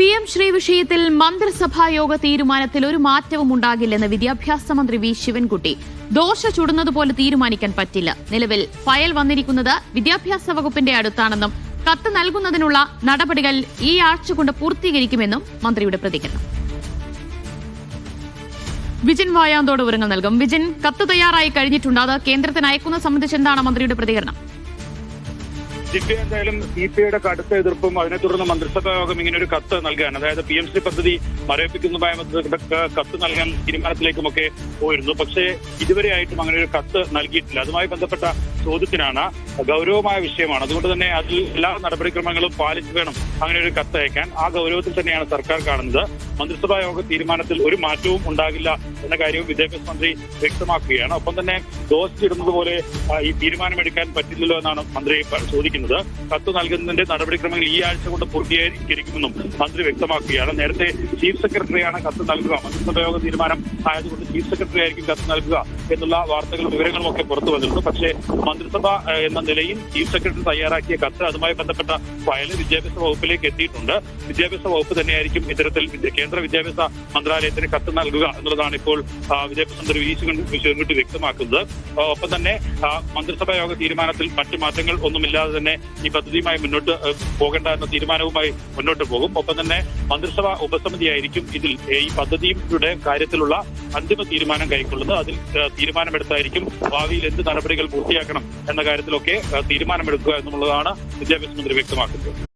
P M Shri വിഷയത്തിൽ മന്ത്രിസഭാ യോഗ തീരുമാനത്തിൽ ഒരു മാറ്റവും ഉണ്ടാകില്ലെന്ന് വിദ്യാഭ്യാസ മന്ത്രി വി ശിവൻകുട്ടി. ദോശ ചുടുന്നതുപോലെ തീരുമാനിക്കാൻ പറ്റില്ല. നിലവിൽ ഫയൽ വന്നിരിക്കുന്നത് വിദ്യാഭ്യാസ വകുപ്പിന്റെ അടുത്താണെന്നും കത്ത് നൽകുന്നതിനുള്ള നടപടികൾ ഈ ആഴ്ച കൊണ്ട് പൂർത്തീകരിക്കുമെന്നും മന്ത്രിയുടെ പ്രതികരണം. വിജിൻ വായാന്തോട് വിവരങ്ങൾ നൽകും. വിജിൻ കത്ത് തയ്യാറായി കഴിഞ്ഞിട്ടുണ്ട്. അത് കേന്ദ്രത്തിന് അയക്കുന്നത് സംബന്ധിച്ച് എന്താണ് മന്ത്രിയുടെ പ്രതികരണം? ജിഫി എന്തായാലും സി പി ഐയുടെ കടുത്ത എതിർപ്പും അതിനെ തുടർന്ന് മന്ത്രിസഭാ യോഗം ഇങ്ങനെ ഒരു കത്ത് നൽകാൻ അതായത് പി എം സി പദ്ധതി മരവിപ്പിക്കുന്നതുമായി കത്ത് നൽകാൻ തീരുമാനത്തിലേക്കുമൊക്കെ പോയിരുന്നു. പക്ഷേ ഇതുവരെയായിട്ടും അങ്ങനെ ഒരു കത്ത് നൽകിയിട്ടില്ല. അതുമായി ബന്ധപ്പെട്ട ചോദ്യത്തിനാണ്. ഗൗരവമായ വിഷയമാണ്. അതുകൊണ്ട് തന്നെ അതിൽ എല്ലാ നടപടിക്രമങ്ങളും പാലിച്ചു വേണം അങ്ങനെ ഒരു കത്ത് അയക്കാൻ. ആ ഗൗരവത്തിൽ തന്നെയാണ് സർക്കാർ കാണുന്നത്. മന്ത്രിസഭാ യോഗ തീരുമാനത്തിൽ ഒരു മാറ്റവും ഉണ്ടാകില്ല എന്ന കാര്യവും വിദ്യാഭ്യാസ മന്ത്രി വ്യക്തമാക്കുകയാണ്. ഒപ്പം തന്നെ ദോശിച്ചിടുന്നത് പോലെ ഈ തീരുമാനമെടുക്കാൻ പറ്റില്ലല്ലോ എന്നാണ് മന്ത്രി ചോദിക്കുന്നത്. കത്ത് നൽകുന്നതിന്റെ നടപടിക്രമങ്ങൾ ഈ ആഴ്ച കൊണ്ട് പൂർത്തീകരിക്കുമെന്നും മന്ത്രി വ്യക്തമാക്കുകയാണ്. നേരത്തെ ചീഫ് സെക്രട്ടറിയാണ് കത്ത് നൽകുക. മന്ത്രിസഭാ യോഗ തീരുമാനം ആയതുകൊണ്ട് ചീഫ് സെക്രട്ടറി ആയിരിക്കും കത്ത് നൽകുക. എന്നുള്ള വാർത്തകളും വിവരങ്ങളും ഒക്കെ പുറത്തു വന്നിട്ടുണ്ട്. പക്ഷേ മന്ത്രിസഭ എന്ന നിലയിൽ ചീഫ് സെക്രട്ടറി തയ്യാറാക്കിയ കത്ത് അതുമായി ബന്ധപ്പെട്ട ഫയൽ വിദ്യാഭ്യാസ വകുപ്പിലേക്ക് എത്തിയിട്ടുണ്ട്. വിദ്യാഭ്യാസ വകുപ്പ് തന്നെയായിരിക്കും ഇത്തരത്തിൽ കേന്ദ്ര വിദ്യാഭ്യാസ മന്ത്രാലയത്തിന് കത്ത് നൽകുക എന്നുള്ളതാണ് ഇപ്പോൾ വിദ്യാഭ്യാസ മന്ത്രി വി. ശിവൻകുട്ടി വ്യക്തമാക്കുന്നത്. ഒപ്പം തന്നെ മന്ത്രിസഭാ യോഗ തീരുമാനത്തിൽ മറ്റു മാറ്റങ്ങൾ ഒന്നുമില്ലാതെ തന്നെ ഈ പദ്ധതിയുമായി മുന്നോട്ട് പോകേണ്ട എന്ന തീരുമാനവുമായി മുന്നോട്ട് പോകും. ഒപ്പം തന്നെ മന്ത്രിസഭാ ഉപസമിതിയായിരിക്കും ഇതിൽ ഈ പദ്ധതിയുടെ കാര്യത്തിലുള്ള അന്തിമ തീരുമാനം കൈക്കൊള്ളുന്നത്. അതിൽ തീരുമാനമെടുത്തായിരിക്കും. ഭാവിയിൽ എന്ത് നടപടികൾ പൂർത്തിയാക്കണം എന്ന കാര്യത്തിലൊക്കെ തീരുമാനമെടുക്കുക എന്നുള്ളതാണ് വിദ്യാഭ്യാസ മന്ത്രി വ്യക്തമാക്കുന്നത്.